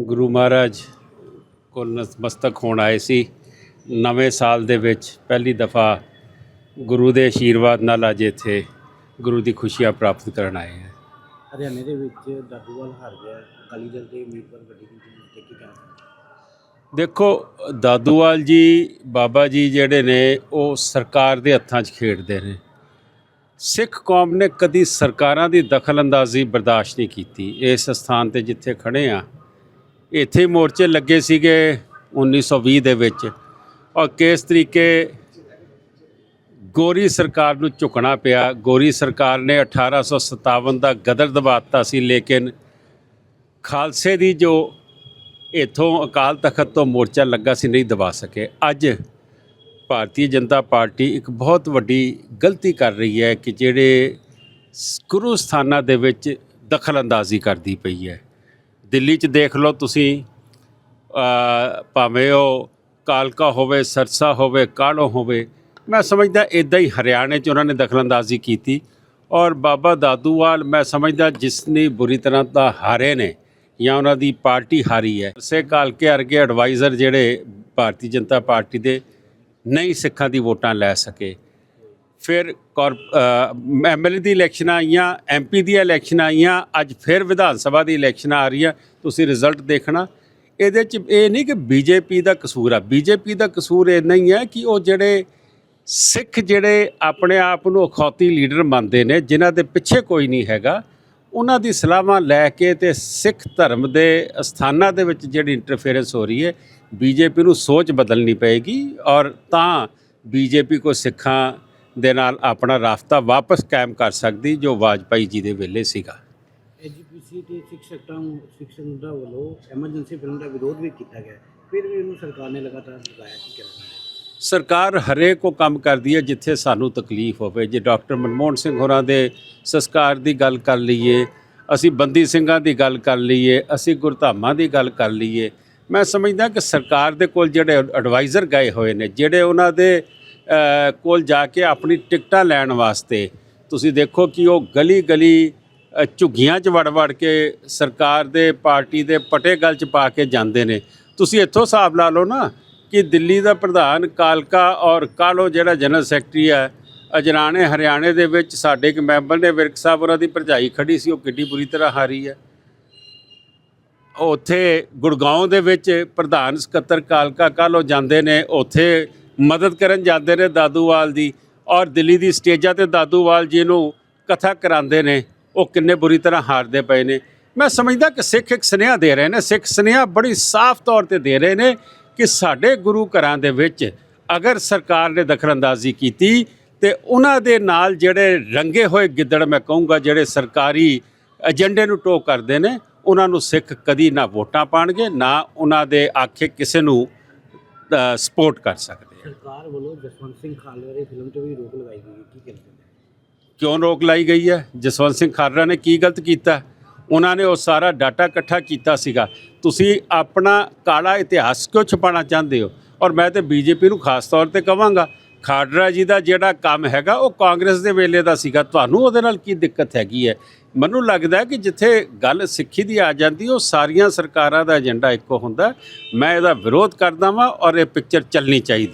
ਗੁਰੂ ਮਹਾਰਾਜ ਕੋਲ ਨਤਮਸਤਕ ਹੋਣ ਆਏ ਸੀ। ਨਵੇਂ ਸਾਲ ਦੇ ਵਿੱਚ ਪਹਿਲੀ ਦਫਾ ਗੁਰੂ ਦੇ ਆਸ਼ੀਰਵਾਦ ਨਾਲ ਅੱਜ ਇੱਥੇ ਗੁਰੂ ਦੀ ਖੁਸ਼ੀਆਂ ਪ੍ਰਾਪਤ ਕਰਨ ਆਏ ਹਾਂ। ਹਰਿਆਣੇ ਦੇ ਵਿੱਚ ਦਾਦੂਵਾਲ ਹਾਰ ਗਿਆ। ਅਕਾਲੀ ਦਲ ਦੇ ਉਮੀਦਵਾਰ ਵੱਡੀ ਗਿਣਤੀ ਵਿੱਚ ਤੇ ਕੀ ਕਹਿਣਾ? ਦੇਖੋ ਦਾਦੂਵਾਲ ਜੀ ਬਾਬਾ ਜੀ ਜਿਹੜੇ ਨੇ ਉਹ ਸਰਕਾਰ ਦੇ ਹੱਥਾਂ 'ਚ ਖੇਡਦੇ ਨੇ। ਸਿੱਖ ਕੌਮ ਨੇ ਕਦੀ ਸਰਕਾਰਾਂ ਦੀ ਦਖਲਅੰਦਾਜ਼ੀ ਬਰਦਾਸ਼ਤ ਨਹੀਂ ਕੀਤੀ। ਇਸ ਸਥਾਨ ਤੇ ਜਿੱਥੇ ਖੜੇ ਆ ਇੱਥੇ ਮੋਰਚੇ ਲੱਗੇ ਸੀਗੇ 1920 ਦੇ ਵਿੱਚ। ਔਰ ਕਿਸ ਤਰੀਕੇ ਗੋਰੀ ਸਰਕਾਰ ਨੂੰ ਝੁਕਣਾ ਪਿਆ। ਗੋਰੀ ਸਰਕਾਰ ਨੇ 1857 ਦਾ ਗਦਰ ਦਬਾਤਾ ਸੀ, ਲੇਕਿਨ ਖਾਲਸੇ ਦੀ ਜੋ ਇਥੋਂ ਅਕਾਲ ਤਖਤ ਤੋਂ ਮੋਰਚਾ ਲੱਗਾ ਸੀ, ਨਹੀਂ ਦਬਾ ਸਕੇ। ਅੱਜ ਭਾਰਤੀ ਜਨਤਾ ਪਾਰਟੀ ਇੱਕ ਬਹੁਤ ਵੱਡੀ ਗਲਤੀ ਕਰ ਰਹੀ ਹੈ ਕਿ ਜਿਹੜੇ ਗੁਰੂ ਸਥਾਨਾਂ ਦੇ ਵਿੱਚ ਦਖਲਅੰਦਾਜ਼ੀ ਕਰਦੀ ਪਈ ਹੈ। ਦਿੱਲੀ 'ਚ ਦੇਖ ਲਓ ਤੁਸੀਂ ਭਾਵੇਂ ਉਹ ਕਾਲਕਾ ਹੋਵੇ, ਸਰਸਾ ਹੋਵੇ, ਕਾਲੋ ਹੋਵੇ, ਮੈਂ ਸਮਝਦਾ ਇਦਾਂ ਹੀ ਹਰਿਆਣੇ 'ਚ ਉਹਨਾਂ ਨੇ ਦਖਲਅੰਦਾਜ਼ੀ ਕੀਤੀ ਔਰ ਬਾਬਾ ਦਾਦੂਵਾਲ ਮੈਂ ਸਮਝਦਾ ਜਿਸ ਨੇ ਬੁਰੀ ਤਰ੍ਹਾਂ ਤਾਂ ਹਾਰੇ ਨੇ ਜਾਂ ਉਹਨਾਂ ਦੀ ਪਾਰਟੀ ਹਾਰੀ ਹੈ ਸੇ ਕਾਲਕੇ ਵਰਗੇ ਐਡਵਾਈਜ਼ਰ ਜਿਹੜੇ ਭਾਰਤੀ ਜਨਤਾ ਪਾਰਟੀ ਦੇ ਨਹੀਂ ਸਿੱਖਾਂ ਦੀ ਵੋਟਾਂ ਲੈ ਸਕੇ। ਫਿਰ ਐਮਐਲਏ ਦੀ ਇਲੈਕਸ਼ਨਾਂ ਆਈਆਂ ਐਮਪੀ ਦੀਆਂ ਇਲੈਕਸ਼ਨਾਂ ਆਈਆਂ, ਅੱਜ ਫਿਰ ਵਿਧਾਨ ਸਭਾ ਦੀ ਇਲੈਕਸ਼ਨਾਂ ਆ ਰਹੀਆਂ ਤੁਸੀਂ ਰਿਜ਼ਲਟ ਦੇਖਣਾ। ਇਹਦੇ ਚ ਇਹ ਨਹੀਂ ਕਿ ਬੀਜੇਪੀ ਦਾ ਕਸੂਰ ਆ। ਬੀਜੇਪੀ ਦਾ ਕਸੂਰ ਇੰਨਾ ਹੀ ਹੈ ਕਿ ਉਹ ਜਿਹੜੇ ਸਿੱਖ ਜਿਹੜੇ ਆਪਣੇ ਆਪ ਨੂੰ ਅਖੌਤੀ ਲੀਡਰ ਮੰਨਦੇ ਨੇ, ਜਿਨ੍ਹਾਂ ਦੇ ਪਿੱਛੇ ਕੋਈ ਨਹੀਂ ਹੈਗਾ, ਉਹਨਾਂ ਦੀ ਸਲਾਹਾਂ ਲੈ ਕੇ ਤੇ ਸਿੱਖ ਧਰਮ ਦੇ ਅਸਥਾਨਾਂ ਦੇ ਵਿੱਚ ਜਿਹੜੀ ਇੰਟਰਫੇਰੈਂਸ ਹੋ ਰਹੀ ਹੈ ਬੀਜੇਪੀ ਨੂੰ ਸੋਚ ਬਦਲਣੀ ਪਏਗੀ ਔਰ ਤਾਂ ਬੀਜੇਪੀ ਕੋ ਸਿੱਖਾਂ ਦੇ ਨਾਲ ਆਪਣਾ ਰਾਫਤਾ ਵਾਪਸ ਕਾਇਮ ਕਰ ਸਕਦੀ ਜੋ ਵਾਜਪਾਈ ਜੀ ਦੇ ਵੇਲੇ ਸੀਗਾ। ਐਜੀਪੀਸੀ ਤੇ ਸਿੱਖ ਸੈਕਟਰਾਂ ਸਿੱਖ ਸੰਗਠਨਾਂ ਵੱਲੋਂ ਐਮਰਜੈਂਸੀ ਫਿਲਮ ਦਾ ਵਿਰੋਧ ਵੀ ਕੀਤਾ ਗਿਆ। ਫਿਰ ਵੀ ਉਹਨੂੰ ਸਰਕਾਰ ਨੇ ਲਗਾਤਾਰ ਲਗਾਇਆ ਕੀ ਕਹਿਣਾ ਸਰਕਾਰ ਹਰੇਕ ਕੋ ਕੰਮ ਕਰਦੀ ਹੈ ਜਿੱਥੇ ਸਾਨੂੰ ਤਕਲੀਫ ਹੋਵੇ। ਜੇ ਡਾਕਟਰ ਮਨਮੋਹਨ ਸਿੰਘ ਹੋਰਾਂ ਦੇ ਸੰਸਕਾਰ ਦੀ ਗੱਲ ਕਰ ਲਈਏ ਅਸੀਂ ਬੰਦੀ ਸਿੰਘਾਂ ਦੀ ਗੱਲ ਕਰ ਲਈਏ ਅਸੀਂ ਗੁਰਧਾਮਾਂ ਦੀ ਗੱਲ ਕਰ ਲਈਏ ਮੈਂ ਸਮਝਦਾ ਕਿ ਸਰਕਾਰ ਦੇ ਕੋਲ ਜਿਹੜੇ ਐਡਵਾਈਜ਼ਰ ਗਏ ਹੋਏ ਨੇ ਜਿਹੜੇ ਉਹਨਾਂ ਦੇ ਕੋਲ ਜਾ ਕੇ ਆਪਣੀ ਟਿਕਟਾਂ ਲੈਣ ਵਾਸਤੇ। ਤੁਸੀਂ ਦੇਖੋ ਕਿ ਉਹ ਗਲੀ ਗਲੀ ਝੁੱਗੀਆਂ 'ਚ ਵੜ ਵੜ ਕੇ ਸਰਕਾਰ ਦੇ, ਪਾਰਟੀ ਦੇ ਪਟੇ ਗਲ 'ਚ ਪਾ ਕੇ ਜਾਂਦੇ ਨੇ। ਤੁਸੀਂ ਇੱਥੋਂ ਹਿਸਾਬ ਲਾ ਲਓ ਨਾ ਕਿ ਦਿੱਲੀ ਦਾ ਪ੍ਰਧਾਨ ਕਾਲਕਾ ਔਰ ਕਾਲੋ ਜਿਹੜਾ ਜਨਰਲ ਸੈਕਟਰੀ ਹੈ ਅਜਰਾਣੇ ਹਰਿਆਣੇ ਦੇ ਵਿੱਚ ਸਾਡੇ ਇੱਕ ਮੈਂਬਰ ਨੇ ਵਿਰਕ ਸਾਹਿਬ, ਉਹਨਾਂ ਦੀ ਭਰਜਾਈ ਖੜੀ ਸੀ, ਉਹ ਕਿੱਡੀ ਬੁਰੀ ਤਰ੍ਹਾਂ ਹਾਰੀ ਹੈ। ਉੱਥੇ ਗੁੜਗਾਉਂ ਦੇ ਵਿੱਚ ਪ੍ਰਧਾਨ ਸਕੱਤਰ ਕਾਲਕਾ ਕਾਲੋ ਜਾਂਦੇ ਨੇ, ਉੱਥੇ ਮਦਦ ਕਰਨ ਜਾਂਦੇ ਨੇ ਦਾਦੂਵਾਲ ਦੀ ਔਰ ਦਿੱਲੀ ਦੀ ਸਟੇਜਾਂ ਤੇ ਦਾਦੂਵਾਲ ਜੀ ਨੂੰ ਕਥਾ ਕਰਾਉਂਦੇ ਨੇ, ਉਹ ਕਿੰਨੇ ਬੁਰੀ ਤਰ੍ਹਾਂ ਹਾਰਦੇ ਪਏ ਨੇ। ਮੈਂ ਸਮਝਦਾ ਕਿ ਸਿੱਖ ਇੱਕ ਸੁਨੇਹਾ ਦੇ ਰਹੇ ਨੇ, ਸਿੱਖ ਸੁਨੇਹਾ ਬੜੀ ਸਾਫ਼ ਤੌਰ ਤੇ ਦੇ ਰਹੇ ਨੇ ਕਿ ਸਾਡੇ ਗੁਰੂ ਘਰਾਂ ਦੇ ਵਿੱਚ ਅਗਰ ਸਰਕਾਰ ਨੇ ਦਖਲਅੰਦਾਜ਼ੀ ਕੀਤੀ ਤੇ ਉਹਨਾਂ ਦੇ ਨਾਲ ਜਿਹੜੇ ਰੰਗੇ ਹੋਏ ਗਿੱਦੜ ਮੈਂ ਕਹੂੰਗਾ, ਜਿਹੜੇ ਸਰਕਾਰੀ ਏਜੰਡੇ ਨੂੰ ਟੋ ਕਰਦੇ ਨੇ, ਉਹਨਾਂ ਨੂੰ ਸਿੱਖ ਕਦੀ ਨਾ ਵੋਟਾਂ ਪਾਣਗੇ, ਨਾ ਉਹਨਾਂ ਦੇ ਆਖੇ ਕਿਸੇ ਨੂੰ ਸਪੋਰਟ ਕਰ ਸਕਦੇ। ਸਰਕਾਰ ਵੱਲੋਂ ਜਸਵੰਤ ਸਿੰਘ ਖਾਲੜਾ ਦੀ ਫਿਲਮ ਤੇ ਵੀ ਰੋਕ ਲਗਾਈ ਗਈ ਹੈ। ਕੀ ਕਹਿਣਾ ਕਿਉਂ ਰੋਕ ਲਾਈ ਗਈ ਹੈ? ਜਸਵੰਤ ਸਿੰਘ ਖਾਲੜਾ ਨੇ ਕੀ ਗਲਤ ਕੀਤਾ? ਉਹਨਾਂ ਨੇ ਉਹ ਸਾਰਾ ਡਾਟਾ ਇਕੱਠਾ ਕੀਤਾ ਸੀਗਾ। ਤੁਸੀਂ ਆਪਣਾ ਕਾਲਾ ਇਤਿਹਾਸ ਕਿਉਂ ਛੁਪਾਉਣਾ ਚਾਹੁੰਦੇ ਹੋ? ਔਰ ਮੈਂ ਤੇ ਬੀਜੇਪੀ ਨੂੰ ਖਾਸ ਤੌਰ ਤੇ ਕਹਾਂਗਾ ਖਾਡਰਾ ਜੀ ਦਾ ਜਿਹੜਾ ਕੰਮ ਹੈਗਾ, ਉਹ ਕਾਂਗਰਸ ਦੇ ਵੇਲੇ ਦਾ ਸੀਗਾ। ਤੁਹਾਨੂੰ ਉਹਦੇ ਨਾਲ ਕੀ ਦਿੱਕਤ ਹੈਗੀ ਹੈ? ਮੈਨੂੰ ਲੱਗਦਾ ਕਿ ਜਿੱਥੇ ਗੱਲ ਸਿੱਖੀ ਦੀ ਆ ਜਾਂਦੀ, ਉਹ ਸਾਰੀਆਂ ਸਰਕਾਰਾਂ ਦਾ ਏਜੰਡਾ ਇੱਕੋ ਹੁੰਦਾ। ਮੈਂ ਇਹਦਾ ਵਿਰੋਧ ਕਰਦਾ ਵਾਂ ਔਰ ਇਹ ਪਿਕਚਰ ਚੱਲਣੀ ਚਾਹੀਦੀ।